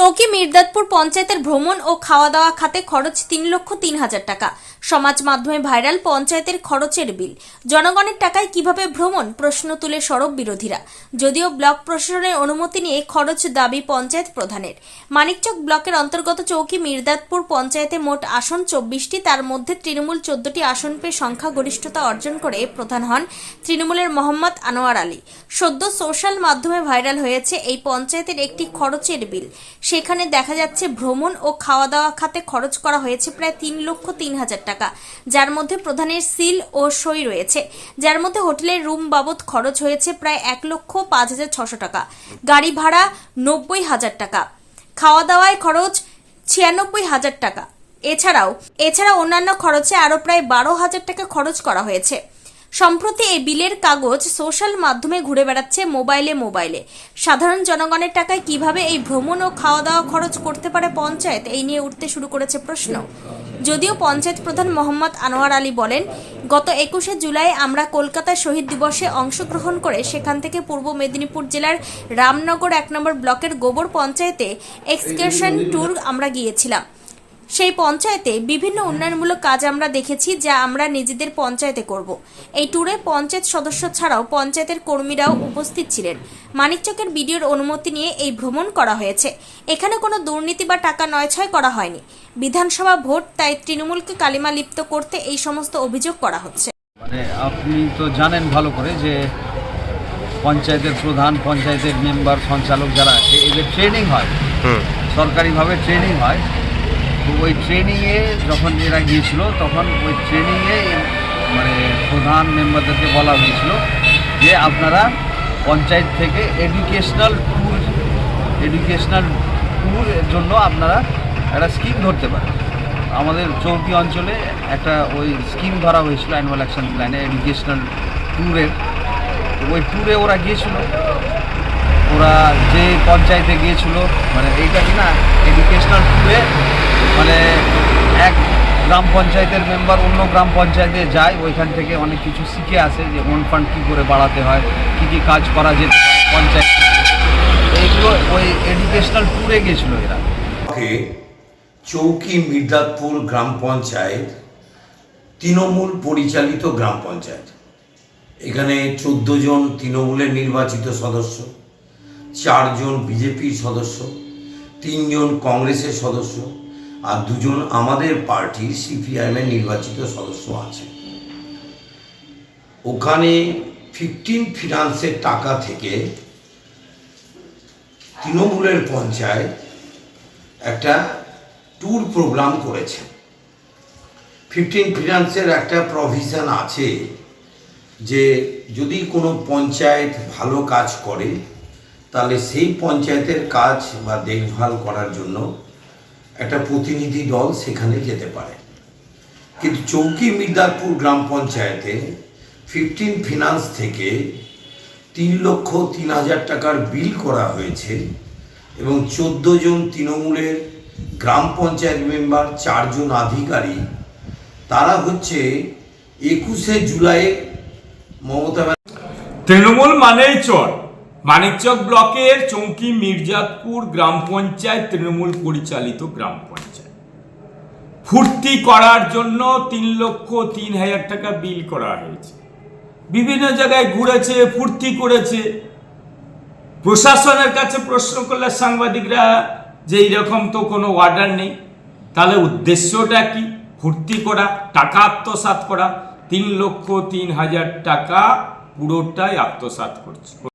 চৌকি মির্দাতপুর পঞ্চায়েতের ভ্রমণ ও খাওয়া দাওয়া খাতে খরচ তিন লক্ষ তিন হাজার টাকা। সমাজ মাধ্যমে ভাইরাল পঞ্চায়েতের খরচের বিল। জনগণের টাকায় কীভাবে ভ্রমণ? প্রশ্ন তুলে সড়ক বিরোধীরা। যদিও ব্লক প্রশাসনের অনুমতি নিয়ে খরচ দাবি পঞ্চায়েত প্রধানের। মানিকচক ব্লকের অন্তর্গত চৌকি মির্দাতপুর পঞ্চায়েতে মোট আসন চব্বিশটি। তার মধ্যে তৃণমূল চোদ্দটি আসন পেয়ে সংখ্যাগরিষ্ঠতা অর্জন করে প্রধান হন তৃণমূলের মোহাম্মদ আনোয়ার আলী। সদ্য সোশ্যাল মাধ্যমে ভাইরাল হয়েছে এই পঞ্চায়েতের একটি খরচের বিল। সেখানে দেখা যাচ্ছে ভ্রমণ ও খাওয়া দাওয়া খাতে খরচ করা হয়েছে প্রায় তিন লক্ষ তিন হাজার টাকা, যার মধ্যে প্রধানের সিল ও সই রয়েছে। যার মধ্যে হোটেলের রুম বাবদ খরচ হয়েছে প্রায় এক লক্ষ পাঁচ হাজার ছশো টাকা, গাড়ি ভাড়া নব্বই হাজার টাকা খাওয়া দাওয়ায় খরচ ছিয়ানব্বই হাজার টাকা। এছাড়াও, এছাড়া অন্যান্য খরচে আরও প্রায় বারো হাজার টাকা খরচ করা হয়েছে। সম্প্রতি এই বিলের কাগজ সোশ্যাল মাধ্যমে ঘুরে বেড়াচ্ছে মোবাইলে মোবাইলে। সাধারণ জনগণের টাকায় কীভাবে এই ভ্রমণ ও খাওয়া দাওয়া খরচ করতে পারে পঞ্চায়েত, এই নিয়ে উঠতে শুরু করেছে প্রশ্ন। যদিও পঞ্চায়েত প্রধান মোহাম্মদ আনোয়ার আলী বলেন, গত একুশে জুলাই আমরা কলকাতার শহীদ দিবসে অংশগ্রহণ করে সেখান থেকে পূর্ব মেদিনীপুর জেলার রামনগর এক নম্বর ব্লকের গোবর পঞ্চায়েতে এক্সকারশন ট্যুর আমরা গিয়েছিলাম। সেই পঞ্চায়েতে বিভিন্ন উন্নয়নমূলক কাজ আমরা দেখেছি যা আমরা নিজেদের পঞ্চায়েতে করব। এই ট্যুরে পঞ্চায়েত সদস্য ছাড়াও পঞ্চায়েতের কর্মীরাও উপস্থিত ছিলেন। মানিকচকের বিডিওর অনুমতি নিয়ে এই ভ্রমণ করা হয়েছে। এখানে কোনো দুর্নীতি বা টাকা নয়ছয় করা হয়নি। বিধানসভা ভোট তাই তৃণমূলকে কালিমা লিপ্ত করতে এই সমস্ত অভিযোগ করা হচ্ছে। মানে আপনি তো জানেন ভালো করে যে পঞ্চায়েতের প্রধান পঞ্চায়েতের মেম্বার সঞ্চালক যারা আছে এদের ট্রেনিং হয়। সরকারিভাবে ট্রেনিং হয়। ওই ট্রেনিংয়ে যখন এরা গিয়েছিল, তখন ওই ট্রেনিংয়ে মানে প্রধান মেম্বারদেরকে বলা হয়েছিল যে আপনারা পঞ্চায়েত থেকে এডুকেশনাল ট্যুর এডুকেশনাল ট্যুরের জন্য আপনারা একটা স্কিম ধরতে পারেন। আমাদের চৌকি অঞ্চলে একটা ওই স্কিম ধরা হয়েছিল অ্যানুয়াল অ্যাকশন প্ল্যানে এডুকেশনাল ট্যুরের ওই ট্যুরে ওরা গিয়েছিল। ওরা যে পঞ্চায়েতে গিয়েছিল মানে এইটা কি না এডুকেশনাল ট্যুরে মানে এক গ্রাম পঞ্চায়েতের মেম্বার অন্য গ্রাম পঞ্চায়েতে যায়, ওইখান থেকে অনেক কিছু শিখে আসে যে ওন ফান্ড কী করে বাড়াতে হয়, কী কী কাজ করা যেতে পঞ্চায়েত। এইগুলো ওই এডুকেশনাল ট্যুরে গিয়েছিল এরা। চৌকি মির্দাতপুর গ্রাম পঞ্চায়েত, তৃণমূল পরিচালিত গ্রাম পঞ্চায়েত। এখানে চোদ্দ জন তৃণমূলের নির্বাচিত সদস্য চারজন বিজেপির সদস্য তিনজন কংগ্রেসের সদস্য আর দুজন আমাদের পার্টির সিপিআইএমের নির্বাচিত সদস্য আছে। ওখানে ফিফটিন ফিনান্সের টাকা থেকে তৃণমূলের পঞ্চায়েত একটা ট্যুর প্রোগ্রাম করেছে। ফিফটিন ফিনান্সের একটা প্রভিশন আছে যে যদি কোনো পঞ্চায়েত ভালো কাজ করে, তাহলে সেই পঞ্চায়েতের কাজ বা দেখভাল করার জন্য একটা প্রতিনিধি দল সেখানে যেতে পারে। কিন্তু চৌকি মির্দারপুর গ্রাম পঞ্চায়েতে ফিফটিন ফিনান্স থেকে তিন লক্ষ তিন হাজার টাকার বিল করা হয়েছে এবং চোদ্দ জন তৃণমূলের গ্রাম পঞ্চায়েত মেম্বার চারজন আধিকারিক, তারা হচ্ছে একুশে জুলাই মমতা তৃণমূল মানেই চর। মানিকচক ব্লকের চৌকি মির্জাতপুর গ্রাম পঞ্চায়েত তৃণমূল পরিচালিত গ্রাম পঞ্চায়েত। ফুর্তি করার জন্য তিন লক্ষ তিন হাজার টাকা বিল করা হয়েছে। বিভিন্ন জায়গায় ঘুরেছে ফুর্তি করেছে। প্রশাসনের কাছে প্রশ্ন করলে সাংবাদিকরা যে এইরকম তো কোনো অর্ডার নেই। তাহলে উদ্দেশ্যটা কি? ফুর্তি করা, টাকা আত্মসাৎ করা। তিন লক্ষ তিন হাজার টাকা পুরোটাই আত্মসাৎ করছে।